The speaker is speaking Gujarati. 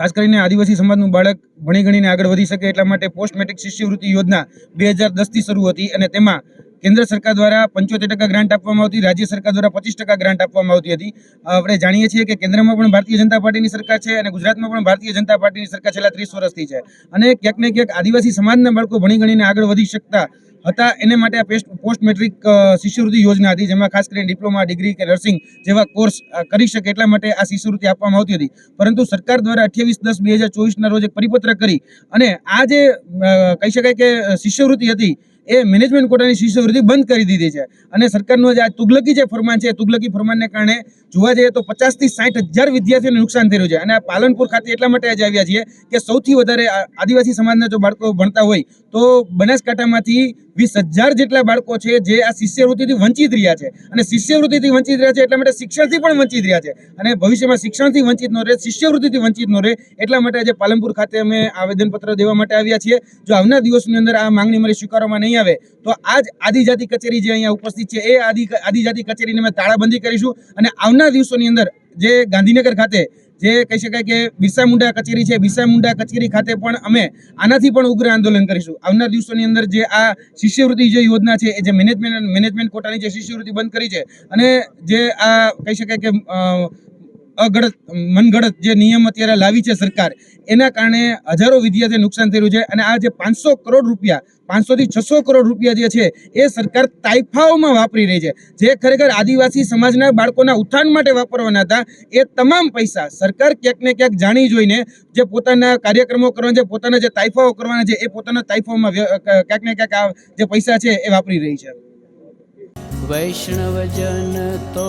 ખાસ કરીને આદિવાસી સમાજનું બાળક ભણી ગણીને આગળ વધી શકે એટલા માટે પોસ્ટ મેટ્રિક શિષ્યવૃત્તિ યોજના બે હજાર દસથી શરૂ હતી અને તેમાં કેન્દ્ર સરકાર દ્વારા પંચોતેર ટકા ગ્રાન્ટ આપવામાં આવતી, રાજ્ય સરકાર દ્વારા પચીસ ટકા ગ્રાન્ટ આપવામાં આવતી હતી. આપણે જાણીએ છીએ કે કેન્દ્રમાં પણ ભારતીય જનતા પાર્ટીની સરકાર છે અને ગુજરાતમાં પણ ભારતીય જનતા પાર્ટીની સરકાર છેલ્લા ત્રીસ વર્ષથી છે. અને ક્યાંક ને ક્યાંક આદિવાસી સમાજના બાળકો ભણી ગણીને આગળ વધી શકતા હતા. એને માટે આ પોસ્ટ મેટ્રિક શિષ્યવૃત્તિ યોજના હતી, જેમાં ખાસ કરીને ડિપ્લોમા ડિગ્રી કે નર્સિંગ જેવા કોર્સ કરી શકે એટલા માટે આ શિષ્યવૃત્તિ આપવામાં આવતી હતી. પરંતુ સરકાર દ્વારા અઠ્યાવીસ દસ બે હજાર ચોવીસના રોજ એક પરિપત્ર કરી અને આ જે કહી શકાય કે શિષ્યવૃત્તિ હતી એ મેનેજમેન્ટ કોટાની શિષ્યવૃત્તિ બંધ કરી દીધી છે. અને સરકારનું જે આ તુગલકી જે ફરમાન છે તુગલકી ફરમાનને કારણે જોવા જઈએ તો પચાસથી સાઠ હજાર વિદ્યાર્થીઓને નુકસાન થઈ રહ્યું છે. અને આ પાલનપુર ખાતે એટલા માટે આજે આવ્યા છીએ કે સૌથી વધારે આદિવાસી સમાજના જો બાળકો ભણતા હોય, તો બનાસકાંઠામાંથી વીસ હજાર જેટલા બાળકો છે જે આ શિષ્યવૃત્તિથી વંચિત રહ્યા છે. અને શિષ્યવૃત્તિથી વંચિત રહ્યા છે એટલા માટે શિક્ષણથી પણ વંચિત રહ્યા છે. અને ભવિષ્યમાં શિક્ષણથી વંચિત ન રહે, શિષ્યવૃત્તિથી વંચિત ન રહે, એટલા માટે આજે પાલનપુર ખાતે અમે આવેદનપત્ર દેવા માટે આવ્યા છીએ. જો આવનાર દિવસની અંદર આ માંગણી મારી સ્વીકારવામાં નહીં આવે. તો આજ આદિજાતિ કચેરી જે અહીંયા ઉપસ્થિત છે, એ આદિ આદિજાતિ કચેરીને અમે તાળાબંધી કરીશું અને આવનાર દિવસોની અંદર જે ગાંધીનગર ખાતે જે કહી શકાય કે બિરસા મુંડા કચેરી છે, બિરસા મુંડા કચેરી ખાતે પણ અમે આનાથી પણ ઉગ્ર આંદોલન કરીશું. આવનાર દિવસોની અંદર જે આ શિષ્યવૃત્તિ જે યોજના છે, એ જે મેનેજમેન્ટ મેનેજમેન્ટ કોટાની જે શિષ્યવૃત્તિ બંધ કરી છે અને જે આ કહી શકાય કે અગડત મનગઢત જે નિયમ અત્યારે લાવી છે સરકાર, એના કારણે હજારો વિદ્યાર્થી નુકસાન થઈ છે અને આ જે પાંચસો કરોડ રૂપિયા, પાંચસોથી છસો કરોડ રૂપિયા જે છે, એ સરકાર તાઇફાઓમાં વાપરી રહી છે. જે ખરેખર આદિવાસી સમાજના બાળકોના ઉત્થાન માટે વાપરવાના હતા, એ તમામ પૈસા સરકાર ક્યાંક ને ક્યાંક જાણી જોઈને જે પોતાના કાર્યક્રમો કરવાના છે, પોતાના જે તાઇફાઓ કરવાના છે, એ પોતાના તાઇફાઓમાં ક્યાંક ને ક્યાંક આ જે પૈસા છે, એ વાપરી રહી છે. વૈષ્ણવજન તો